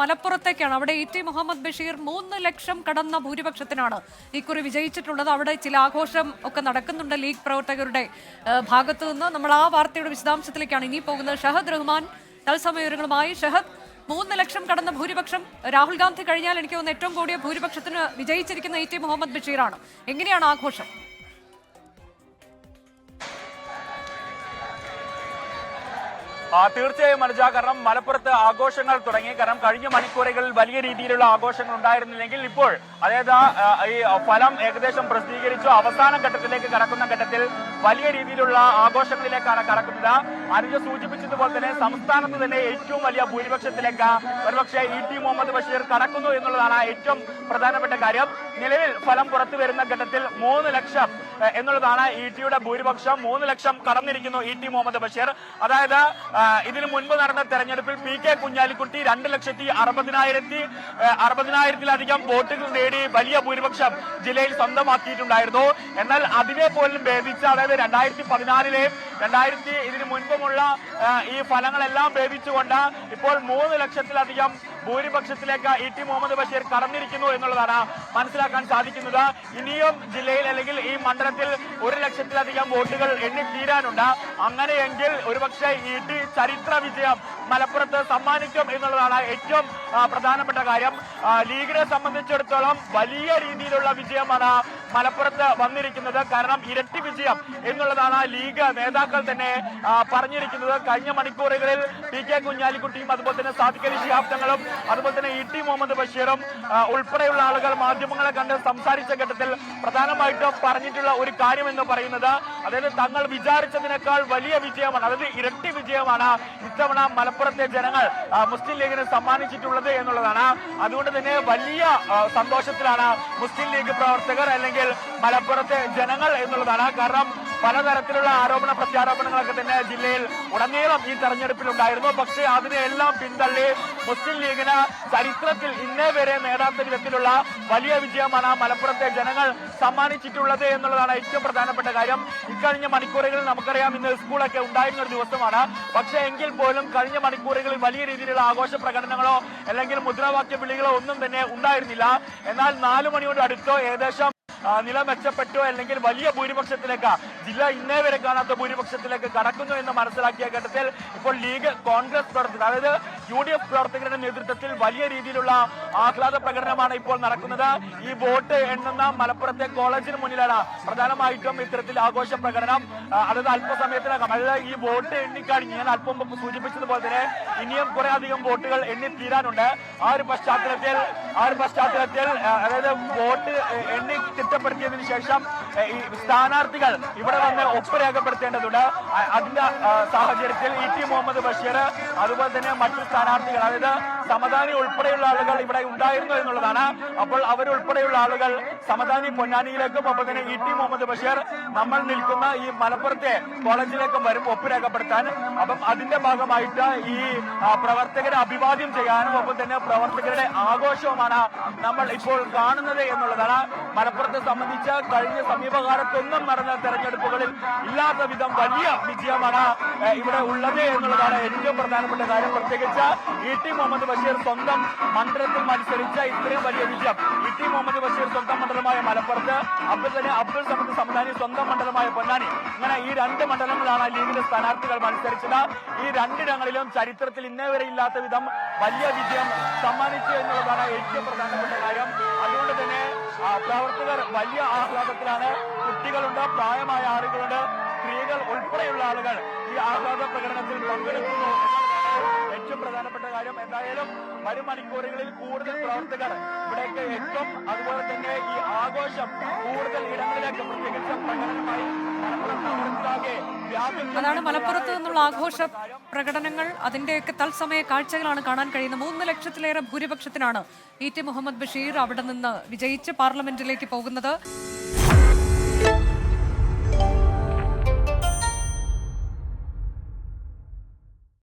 മലപ്പുറത്തേക്കാണ്. അവിടെ E T Muhammad Basheer മൂന്ന് ലക്ഷം കടന്ന ഭൂരിപക്ഷത്തിനാണ്. ഇക്കുറി വിജയിച്ചിട്ടുള്ളത്. അവിടെ ചില ആഘോഷം ഒക്കെ നടക്കുന്നുണ്ട് ലീഗ് പ്രവർത്തകരുടെ ഭാഗത്തു നിന്ന്. നമ്മൾ ആ വാർത്തയുടെ വിശദാംശത്തിലേക്കാണ് ഇനി പോകുന്നത്. ഷഹദ് റഹ്മാൻ തത്സമയ വിവരങ്ങളുമായി ഷഹദ് മൂന്ന് ലക്ഷം കടന്ന ഭൂരിപക്ഷം. രാഹുൽ ഗാന്ധി കഴിഞ്ഞാൽ എനിക്ക് തോന്നുന്നു ഏറ്റവും കൂടിയ ഭൂരിപക്ഷത്തിന് വിജയിച്ചിരിക്കുന്ന ഇ ടി മുഹമ്മദ് ബഷീറാണ്. എങ്ങനെയാണ് ആഘോഷം? തീർച്ചയായും മനജ കാരണം മലപ്പുറത്ത് ആഘോഷങ്ങൾ തുടങ്ങി. കാരണം കഴിഞ്ഞ മണിക്കൂറുകളിൽ വലിയ രീതിയിലുള്ള ആഘോഷങ്ങൾ ഉണ്ടായിരുന്നില്ലെങ്കിൽ ഇപ്പോൾ അതായത് ഈ ഫലം ഏകദേശം പ്രസിദ്ധീകരിച്ചു. അവസാന ഘട്ടത്തിലേക്ക് കടക്കുന്ന ഘട്ടത്തിൽ വലിയ രീതിയിലുള്ള ആഘോഷങ്ങളിലേക്കാണ് കടക്കുന്നത്. അനുജ സൂചിപ്പിച്ചതുപോലെ തന്നെ സംസ്ഥാനത്ത് തന്നെ ഏറ്റവും വലിയ ഭൂരിപക്ഷത്തിലേക്ക് ഒരുപക്ഷെ ഇ ടി മുഹമ്മദ് ബഷീർ കടക്കുന്നു എന്നുള്ളതാണ് ഏറ്റവും പ്രധാനപ്പെട്ട കാര്യം. നിലവിൽ ഫലം പുറത്തു വരുന്ന ഘട്ടത്തിൽ മൂന്ന് ലക്ഷം എന്നുള്ളതാണ് ഇ ടിയുടെ ഭൂരിപക്ഷം. മൂന്ന് ലക്ഷം കടന്നിരിക്കുന്നു ഇ ടി മുഹമ്മദ് ബഷീർ. അതായത് ഇതിനു മുൻപ് നടന്ന തെരഞ്ഞെടുപ്പിൽ പി കെ കുഞ്ഞാലിക്കുട്ടി രണ്ട് ലക്ഷത്തി അറുപതിനായിരത്തി അറുപതിനായിരത്തിലധികം വോട്ടുകൾ നേടി വലിയ ഭൂരിപക്ഷം ജില്ലയിൽ സ്വന്തമാക്കിയിട്ടുണ്ടായിരുന്നു. എന്നാൽ അതിനെ പോലും ഭേദിച്ച് അതായത് രണ്ടായിരത്തി പതിനാലിലെയും രണ്ടായിരത്തി ഇതിനു മുൻപുമുള്ള ഈ ഫലങ്ങളെല്ലാം ഭേദിച്ചുകൊണ്ട് ഇപ്പോൾ മൂന്ന് ലക്ഷത്തിലധികം ഭൂരിപക്ഷത്തിലേക്ക് ഇ ടി മുഹമ്മദ് ബഷീർ കടന്നിരിക്കുന്നു എന്നുള്ളതാണ് മനസ്സിലാക്കാൻ സാധിക്കുന്നത്. ഇനിയും ജില്ലയിൽ അല്ലെങ്കിൽ ഈ മണ്ഡലത്തിൽ ഒരു ലക്ഷത്തിലധികം വോട്ടുകൾ എണ്ണി തീരാനുണ്ട് അങ്ങനെയെങ്കിൽ ഒരുപക്ഷെ ഇ ടി ചരിത്ര വിജയം മലപ്പുറത്ത് സമ്മാനിക്കും എന്നുള്ളതാണ് ഏറ്റവും പ്രധാനപ്പെട്ട കാര്യം. ലീഗിനെ സംബന്ധിച്ചിടത്തോളം വലിയ രീതിയിലുള്ള വിജയമാണ് മലപ്പുറത്ത് വന്നിരിക്കുന്നത്. കാരണം ഇരട്ടി വിജയം എന്നുള്ളതാണ് ലീഗ് നേതാക്കൾ തന്നെ പറഞ്ഞിരിക്കുന്നത്. കഴിഞ്ഞ മണിക്കൂറുകളിൽ പി കെ കുഞ്ഞാലിക്കുട്ടിയും അതുപോലെ തന്നെ സാദിഖ് അലി ശിഹാബ് തങ്ങളും അതുപോലെ തന്നെ ഇ ടി മുഹമ്മദ് ബഷീറും ഉൾപ്പെടെയുള്ള ആളുകൾ മാധ്യമങ്ങളെ കണ്ട് സംസാരിച്ച ഘട്ടത്തിൽ പ്രധാനമായിട്ടും പറഞ്ഞിട്ടുള്ള ഒരു കാര്യം എന്ന് പറയുന്നത് അതായത് തങ്ങൾ വിചാരിച്ചതിനേക്കാൾ വലിയ വിജയമാണ് അതായത് ഇരട്ടി വിജയമാണ് ഇത്തവണ മലപ്പുറത്തെ ജനങ്ങൾ മുസ്ലിം ലീഗിന് സമ്മാനിച്ചിട്ടുള്ളത് എന്നുള്ളതാണ്. അതുകൊണ്ട് തന്നെ വലിയ സന്തോഷത്തിലാണ് മുസ്ലിം ലീഗ് പ്രവർത്തകർ അല്ലെങ്കിൽ മലപ്പുറത്തെ ജനങ്ങൾ എന്നുള്ളതാണ്. കാരണം പലതരത്തിലുള്ള ആരോപണ പ്രത്യാരോപണങ്ങളൊക്കെ തന്നെ ജില്ലയിൽ ഉടനീളം ഈ തെരഞ്ഞെടുപ്പിൽ ഉണ്ടായിരുന്നു പക്ഷേ അതിനെല്ലാം പിന്തള്ളി മുസ്ലിം ലീഗിന് ചരിത്രത്തിൽ ഇന്നേ വരെ നേടാത്ത വിധത്തിലുള്ള വലിയ വിജയമാണ് മലപ്പുറത്തെ ജനങ്ങൾ സമ്മാനിച്ചിട്ടുള്ളത് എന്നുള്ളതാണ് ഏറ്റവും പ്രധാനപ്പെട്ട കാര്യം. ഇക്കഴിഞ്ഞ മണിക്കൂറുകളിൽ നമുക്കറിയാം ഇന്ന് സ്കൂളൊക്കെ ഉണ്ടായിരുന്ന ഒരു ദിവസമാണ്. പക്ഷേ എങ്കിൽ പോലും കഴിഞ്ഞ മണിക്കൂറുകളിൽ വലിയ രീതിയിലുള്ള ആഘോഷ പ്രകടനങ്ങളോ അല്ലെങ്കിൽ മുദ്രാവാക്യ വിളികളോ ഒന്നും തന്നെ ഉണ്ടായിരുന്നില്ല. എന്നാൽ നാലു മണിയോട് അടുത്തോ ഏകദേശം നില മെച്ചപ്പെട്ടു അല്ലെങ്കിൽ വലിയ ഭൂരിപക്ഷത്തിലേക്ക് ജില്ല ഇന്നേ വരെ കാണാത്ത ഭൂരിപക്ഷത്തിലേക്ക് കടക്കുന്നു എന്ന് മനസ്സിലാക്കിയ ഘട്ടത്തിൽ ഇപ്പോൾ ലീഗ് കോൺഗ്രസ് പ്രവർത്തകർ അതായത് യു ഡി എഫ് പ്രവർത്തകരുടെ നേതൃത്വത്തിൽ വലിയ രീതിയിലുള്ള ആഹ്ലാദ പ്രകടനമാണ് ഇപ്പോൾ നടക്കുന്നത്. ഈ വോട്ട് എണ്ണുന്ന മലപ്പുറത്തെ കോളേജിന് മുന്നിലാണ് പ്രധാനമായിട്ടും ഇത്തരത്തിൽ ആഘോഷ പ്രകടനം. അതായത് അല്പസമയത്തിനകം. അതായത് ഈ വോട്ട് എണ്ണിക്കഴിഞ്ഞ് ഞാൻ അല്പം സൂചിപ്പിച്ചതുപോലെ തന്നെ ഇനിയും കുറെ അധികം വോട്ടുകൾ എണ്ണി തീരാനുണ്ട്. ആ ഒരു പശ്ചാത്തലത്തിൽ ആ ഒരു പശ്ചാത്തലത്തിൽ അതായത് വോട്ട് എണ്ണി തിട്ടപ്പെടുത്തിയതിനു ശേഷം ഈ സ്ഥാനാർത്ഥികൾ ഇവിടെ വന്ന് ഒപ്പ് രേഖപ്പെടുത്തേണ്ടതുണ്ട്. അതിന്റെ സാഹചര്യത്തിൽ ഇ ടി മുഹമ്മദ് ബഷീർ അതുപോലെ തന്നെ മറ്റു സ്ഥാനാർത്ഥികൾ അതായത് സമദാനി ഉൾപ്പെടെയുള്ള ആളുകൾ ഇവിടെ ഉണ്ടായിരുന്നു എന്നുള്ളതാണ്. അപ്പോൾ അവരുൾപ്പെടെയുള്ള ആളുകൾ സമദാനി പൊന്നാനിയിലേക്കും ഒപ്പം തന്നെ ഇ ടി മുഹമ്മദ് ബഷീർ നമ്മൾ നിൽക്കുന്ന ഈ മലപ്പുറത്തെ കോളേജിലേക്കും വരും ഒപ്പ് രേഖപ്പെടുത്താൻ. അപ്പം അതിന്റെ ഭാഗമായിട്ട് ഈ പ്രവർത്തകരെ അഭിവാദ്യം ചെയ്യാനും ഒപ്പം തന്നെ പ്രവർത്തകരുടെ ആഘോഷവുമാണ് നമ്മൾ ഇപ്പോൾ കാണുന്നത് എന്നുള്ളതാണ് മലപ്പുറത്തെ സംബന്ധിച്ച് കഴിഞ്ഞ സമീപകാലത്തൊന്നും നടന്ന തെരഞ്ഞെടുപ്പുകളിൽ ഇല്ലാത്ത വിധം വലിയ വിജയമാണ് ഇവിടെ ഉള്ളത് എന്നുള്ളതാണ് ഏറ്റവും പ്രധാനപ്പെട്ട കാര്യം. പ്രത്യേകിച്ച് ഇ ടി മുഹമ്മദ് ബഷീർ സ്വന്തം മണ്ഡലത്തിൽ മത്സരിച്ച ഇത്രയും വലിയ വിജയം. ഇ ടി മുഹമ്മദ് ബഷീർ സ്വന്തം മണ്ഡലമായ മലപ്പുറത്ത് അപ്പോൾ തന്നെ അബ്ദുൾ സമദ് സമദാനി സ്വന്തം മണ്ഡലമായ പൊന്നാനി. ഇങ്ങനെ ഈ രണ്ട് മണ്ഡലങ്ങളാണ് ലീഗിന്റെ സ്ഥാനാർത്ഥികൾ മത്സരിച്ചത്. ഈ രണ്ടിടങ്ങളിലും ചരിത്രത്തിൽ ഇന്നേവരെ ഇല്ലാത്ത വിധം വലിയ വിജയം സമ്മാനിച്ചു എന്നുള്ളതാണ് ഏറ്റവും പ്രധാനപ്പെട്ട കാര്യം. അതുകൊണ്ട് തന്നെ പ്രവർത്തകർ വലിയ ആഹ്ലാദത്തിലാണ് കുട്ടികളുണ്ട് പ്രായമായ ആളുകളുണ്ട് സ്ത്രീകൾ ഉൾപ്പെടെയുള്ള ആളുകൾ ഈ ആഹ്ലാദ പ്രകടനത്തിൽ പങ്കെടുക്കുന്നു. ഏറ്റവും പ്രധാനപ്പെട്ട കാര്യം എന്തായാലും വരും മണിക്കൂറുകളിൽ കൂടുതൽ പ്രവർത്തകർ ഇവിടേക്ക് എത്തും. അതുപോലെ തന്നെ ഈ ആഘോഷം കൂടുതൽ ഇടങ്ങളിലേക്ക് പ്രത്യേകിച്ച് പ്രകടനമായി മലപ്പുറം അതാണ് മലപ്പുറത്ത് നിന്നുള്ള ആഘോഷ പ്രകടനങ്ങൾ. അതിന്റെയൊക്കെ തത്സമയ കാഴ്ചകളാണ് കാണാൻ കഴിയുന്നത്. മൂന്ന് ലക്ഷത്തിലേറെ ഭൂരിപക്ഷത്തിനാണ് ഇ ടി മുഹമ്മദ് ബഷീർ അവിടെ നിന്ന് വിജയിച്ച് പാർലമെന്റിലേക്ക് പോകുന്നത്.